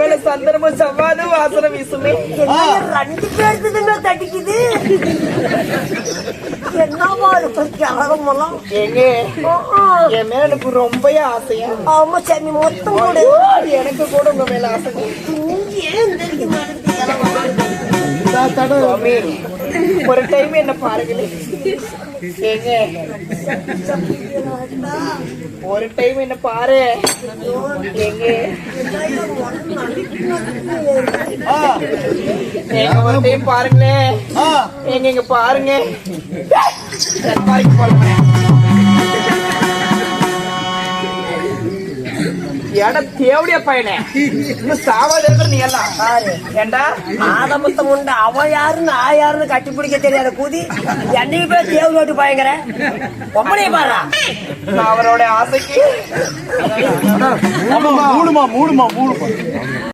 மேல சந்தனமும் செவ்வாதும் வாசனை வீசுமே. ரெண்டு பேருக்கு தட்டிக்குது என்னவா இருக்கு அழகமெல்லாம் ஏங்க என் மேல எனக்கு ரொம்ப ஆசையா. ஆமா சாமி மொத்தம் கூட எனக்கு கூட உங்க மேல ஆசை. ஏன் ஒரு டைம் என்ன பாருங்களே. ஏங்க ஒரு டைம் என்ன பாரு. ஏங்க. டைம் பாருங்களேன் இங்க பாருங்க தேவடியா பையனே சாவாத இருக்கிற நீ எல்லாம் ஏண்டா ஆதமத்தம் உண்டு அவன் யாருன்னு ஆ யாருன்னு கட்டி பிடிக்க தெரியாத கூதி என்னைக்கு போய் தேவ நோட்டு பயங்கர பொம்பளைய பாரா அவரோட ஆசைக்கு மூடுமா மூடுமா மூடுமா.